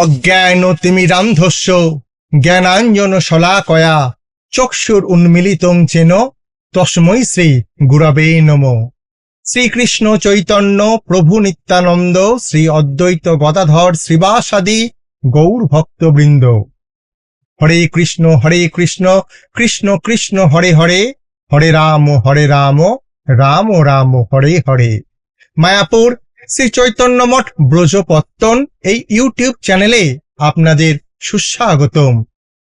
অজ্ঞান তিমি তিমিরান্ধস্য জ্ঞানাঞ্জন শলাকয়া, চক্ষুর উন্মিলিতং চেন, তস্মৈ শ্রী গুরবে নম। শ্রীকৃষ্ণ চৈতন্য, প্রভু নিত্যানন্দ, শ্রী অদ্বৈত গদাধর শ্রীবাসাদি, গৌর ভক্তবৃন্দ। হরে কৃষ্ণ হরে কৃষ্ণ কৃষ্ণ কৃষ্ণ, হরে হরে হরে রাম হরে রাম রাম রাম, হরে হরে। মায়াপুর শ্রী চৈতন্য মঠ ব্রজপত্তন এই ইউটিউব চ্যানেলে আপনাদের সুস্বাগতম।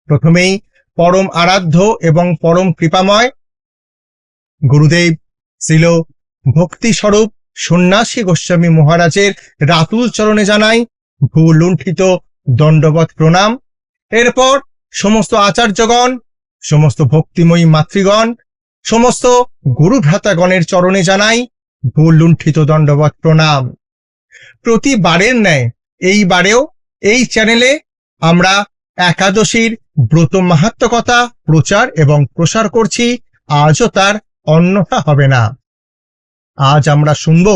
প্রথমেই পরম আরাধ্য এবং পরম কৃপাময় গুরুদেব শ্রীল ভক্তিস্বরূপ সন্ন্যাসী গোস্বামী মহারাজের রাতুল চরণে জানাই ভূলুণ্ঠিত দণ্ডবত প্রণাম। এরপর সমস্ত আচার্যগণ, সমস্ত ভক্তিময়ী মাতৃগণ, সমস্ত গুরুভ্রাতাগণের চরণে জানাই ভুল লুণ্ঠিত দণ্ডবত প্রণাম। প্রতিবারের ন্যায় এইবারেও এই চ্যানেলে আমরা একাদশীর ব্রত মাহাত্মকতা প্রচার এবং প্রসার করছি, আজও তার অন্যথা হবে না। আজ আমরা শুনব,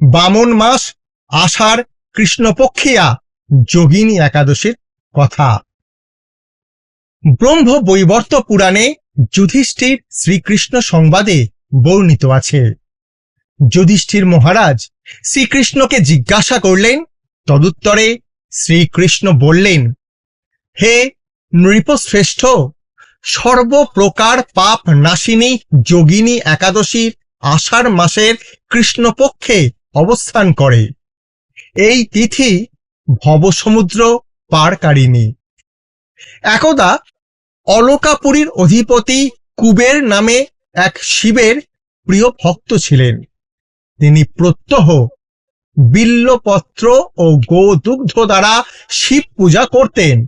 বামন মাস আষাঢ় কৃষ্ণপক্ষিয়া যোগিনী একাদশীর কথা। ব্রহ্ম বৈবর্ত পুরাণে যুধিষ্ঠির শ্রীকৃষ্ণ সংবাদে বর্ণিত আছে। যুধিষ্ঠির মহারাজ শ্রীকৃষ্ণকে জিজ্ঞাসা করলেন, তদুত্তরে শ্রীকৃষ্ণ বললেন, হে নৃপশ্রেষ্ঠ, সর্বপ্রকার পাপ নাশিনী যোগিনী একাদশীর আষাঢ় মাসের কৃষ্ণপক্ষে অবস্থান করে। এই তিথি ভবসমুদ্র পারকারিণী। একদা অলকাপুরীর অধিপতি কুবের নামে এক শিবের প্রিয় ভক্ত ছিলেন। তিনি প্রত্যহ বিল্লপত্র ও গোদুগ্ধ দ্বারা শিব পূজা করতেন।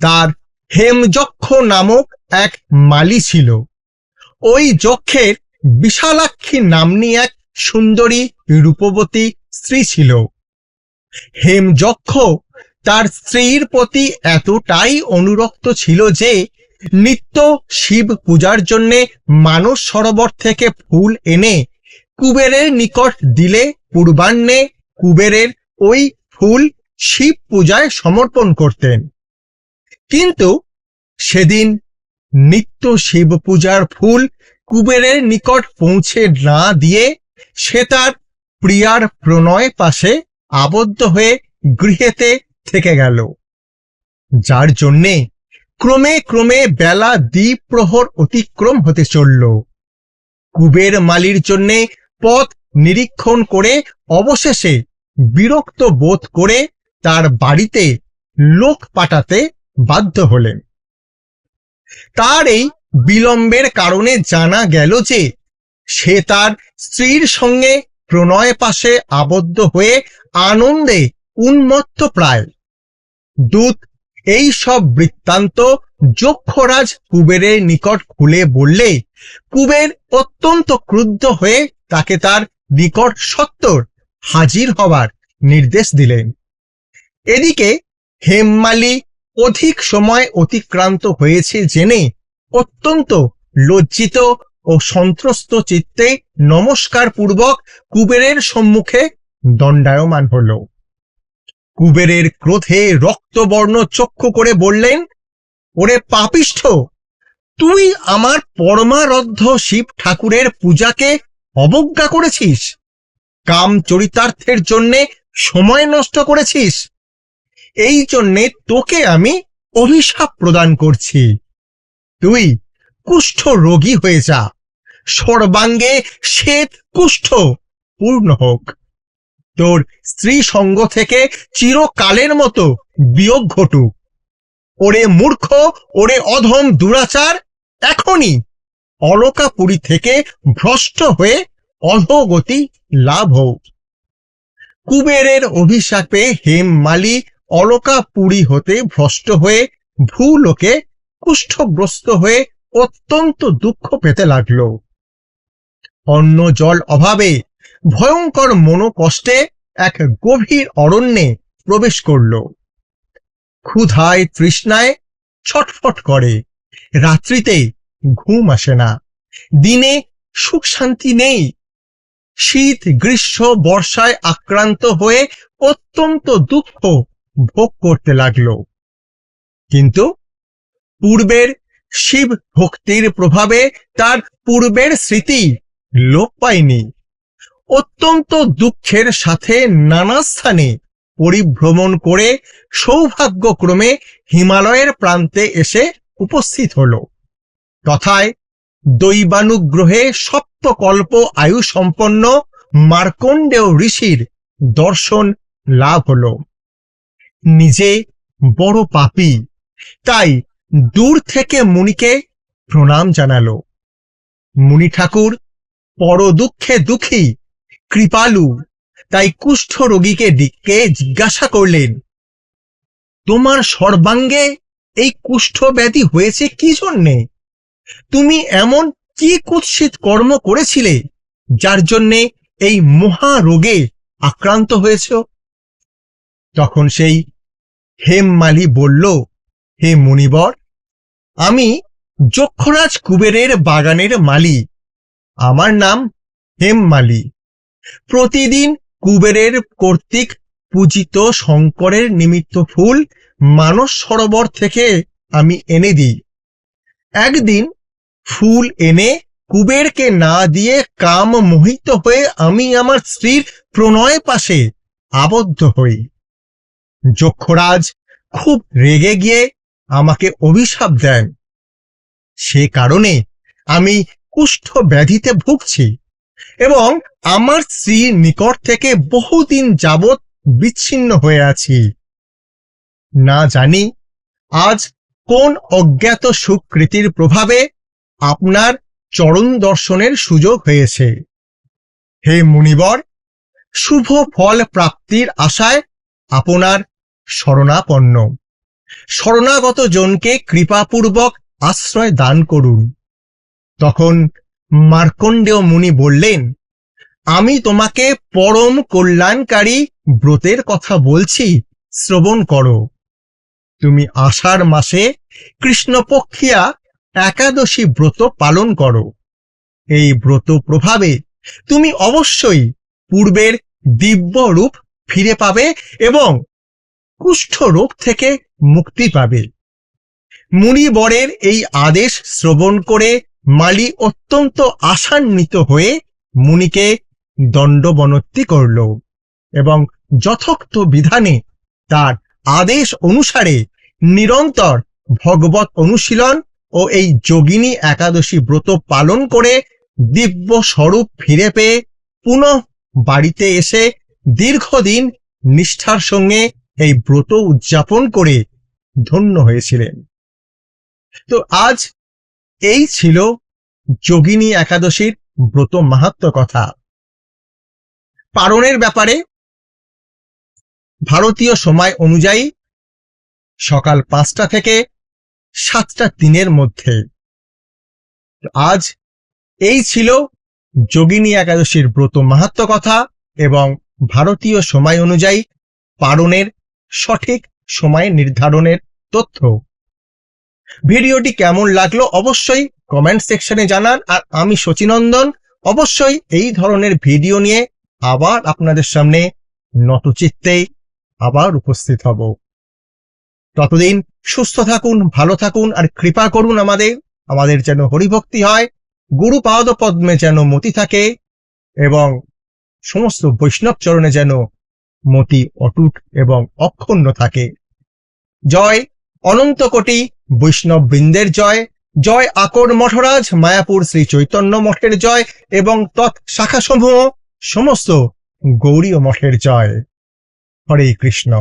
তার হেমযক্ষ নামক এক মালি ছিল। ওই যক্ষের বিশালাক্ষী নামনি এক সুন্দরী রূপবতী স্ত্রী ছিল। হেমযক্ষ তার স্ত্রীর প্রতি এতটাই অনুরক্ত ছিল যে, নিত্য শিব পূজার জন্যে মানস সরোবর থেকে ফুল এনে কুবেরের নিকট দিলে পূর্বাহ্নে কুবেরের ওই ফুল শিব পূজায় সমর্পণ করতেন। কিন্তু সেদিন নিত্য শিব পূজার ফুল কুবেরের নিকট পৌঁছে না দিয়ে সে তার প্রিয়ার প্রণয় পাশে আবদ্ধ হয়ে গৃহেতে থেকে গেল। যার জন্যে ক্রমে ক্রমে বেলা দ্বীপ প্রহর অতিক্রম হতে চলল। কুবের মালির জন্যে পথ নিরীক্ষণ করে, অবশেষে বিরক্ত বোধ করে তার বাড়িতে লোক পাঠাতে বাধ্য হলেন। তার এই বিলম্বের কারণে জানা গেল যে সে তার স্ত্রীর সঙ্গে প্রণয় পাশে আবদ্ধ হয়ে আনন্দে উন্মত্ত প্রায়। দূত এই সব বৃত্তান্ত যক্ষরাজ কুবেরের নিকট খুলে বললে, কুবের অত্যন্ত ক্রুদ্ধ হয়ে তাকে তার নিকট সত্তর হাজির হবার নির্দেশ দিলেন। এদিকে হেমমালি অধিক সময় অতিক্রান্ত হয়েছে জেনে অত্যন্ত লজ্জিত ও সন্ত্রস্ত চিত্তে নমস্কার পূর্বক কুবেরের সম্মুখে দণ্ডায়মান হল। কুবেরের ক্রোধে রক্তবর্ণ চক্ষু করে বললেন, ওরে পাপিষ্ঠ, তুই আমার পরমারদ্ধ শিব ঠাকুরের পূজাকে অবজ্ঞা করেছিস? কাম চরিতার্থের জন্যে সময় নষ্ট করেছিস? এই জন্যে তোকে আমি অভিশাপ প্রদান করছি। তুই কুষ্ঠ রোগী হয়ে যা। সর্বাঙ্গে শ্বেত কুষ্ঠ পূর্ণ হোক। তোর স্ত্রী সঙ্গ থেকে চিরকালের মতো বিয়োগ ঘটুক। ওরে মূর্খ, ওরে অধম দুরাচার, এখনই অলকাপুরী থেকে ভ্রষ্ট হয়ে অধোগতি লাভ হোক কুবেরের অভিশাপে হেম মালি অলকাপুরী হতে ভ্রষ্ট হয়ে ভূলোকে কুষ্ঠগ্রস্ত হয়ে অত্যন্ত দুঃখ পেতে লাগল। অন্ন জল অভাবে ভয়ঙ্কর মনোকষ্টে এক গভীর অরণ্যে প্রবেশ করল। ক্ষুধায় তৃষ্ণায় ছটফট করে। রাত্রিতে ঘুম আসে না। দিনে সুখ শান্তি নেই। শীত, গ্রীষ্ম, বর্ষায় আক্রান্ত হয়ে অত্যন্ত দুঃখ ভোগ করতে লাগল। কিন্তু পূর্বের শিব ভক্তির প্রভাবে তার পূর্বের স্মৃতি লোপ পায়নি। অত্যন্ত দুঃখের সাথে নানা স্থানে পরিভ্রমণ করে সৌভাগ্যক্রমে হিমালয়ের প্রান্তে এসে উপস্থিত হল। তথায় দৈবানুগ্রহে সপ্তকল্প আয়ু সম্পন্ন মার্কণ্ডেয় ঋষির দর্শন লাভ হল। নিজে বড় পাপী, তাই দূর থেকে মুনিকে প্রণাম জানালো। মুনি ঠাকুর পর দুঃখে দুঃখী কৃপালু, তাই কুষ্ঠ রোগীকে দিককে জিজ্ঞাসা করলেন, তোমার সর্বাঙ্গে এই কুষ্ঠ ব্যাধি হয়েছে কি জন্যে? তুমি এমন কি কুৎসিত কর্ম করেছিলে যার জন্যে এই মহা রোগে আক্রান্ত হয়েছ? তখন সেই হেমমালি বলল, হে মুনিবর, আমি যক্ষরাজ কুবেরের বাগানের মালি আমার নাম হেমমালি। প্রতিদিন কুবেরের কর্তৃক পূজিত শঙ্করের নিমিত্ত ফুল মানস সরোবর থেকে আমি এনে দিই। একদিন ফুল এনে কুবেরকে না দিয়ে কাম মোহিত হয়ে আমি আমার স্ত্রীর প্রণয় পাশে আবদ্ধ হই। যক্ষরাজ খুব রেগে গিয়ে আমাকে অভিশাপ দেন। সে কারণে আমি কুষ্ঠ ব্যাধিতে ভুগছি এবং আমার স্ত্রীর নিকট থেকে বহুদিন যাবৎ বিচ্ছিন্ন হয়ে আছি। না জানি আজ কোন অজ্ঞাত সুকৃতির প্রভাবে আপনার চরণ দর্শনের সুযোগ হয়েছে। হে মুনিবর, শুভ ফল প্রাপ্তির আশায় আপনার শরণাপন্ন। শরণাগত জনকে কৃপাপূর্বক আশ্রয় দান করুন। তখন মার্কণ্ডেয় মুনি বললেন, আমি তোমাকে পরম কল্যাণকারী ব্রতের কথা বলছি, শ্রবণ করো। তুমি আষাঢ় মাসে কৃষ্ণপক্ষিয়া একাদশী ব্রত পালন করো। এই ব্রত প্রভাবে তুমি অবশ্যই পূর্বের দিব্য রূপ ফিরে পাবে এবং কুষ্ঠ রোগ থেকে মুক্তি পাবে। মুনিবরের এই আদেশ শ্রবণ করে মালি অত্যন্ত আশান্বিত হয়ে মুনিকে দণ্ডবনত্তি করল এবং যথোক্ত বিধানে তার আদেশ অনুসারে নিরন্তর ভগবত অনুশীলন ও এই যোগিনী একাদশী ব্রত পালন করে দিব্য স্বরূপ ফিরে পেয়ে পুনঃ বাড়িতে এসে দীর্ঘদিন নিষ্ঠার সঙ্গে এই ব্রত উদযাপন করে ধন্য হয়েছিলেন। তো আজ এই ছিল যোগিনী একাদশীর ব্রত মাহাত্ম কথা। পারণের ব্যাপারে ভারতীয় সময় অনুযায়ী সকাল পাঁচটা থেকে সাতটা দিনের মধ্যে। আজ এই ছিল যোগিনী একাদশীর ব্রত মাহাত্ম কথা এবং ভারতীয় সময় অনুযায়ী পারণের সঠিক সময় নির্ধারণের তথ্য। ভিডিওটি কেমন লাগল অবশ্যই কমেন্ট সেকশনে জানান। আর আমি শচীনন্দন, অবশ্যই এই ধরনের ভিডিও নিয়ে আবার আপনাদের সামনে নতচিত্তেই আবার উপস্থিত হব। ততদিন সুস্থ থাকুন, ভালো থাকুন, আর কৃপা করুন আমাদের। আমাদের যেন হরিভক্তি হয় গুরু পাদ পদ্মে যেন মতি থাকে, এবং সমস্ত বৈষ্ণব চরণে যেন মতি অটুট এবং অক্ষুণ্ণ থাকে। জয় অনন্ত কোটি বৈষ্ণব বৃন্দের জয়। জয় আকর মঠরাজ মায়াপুর শ্রী চৈতন্য মঠের জয়, এবং তৎ শাখাসমূহ সমস্ত গৌরীয় মঠের জয়। হরে কৃষ্ণ।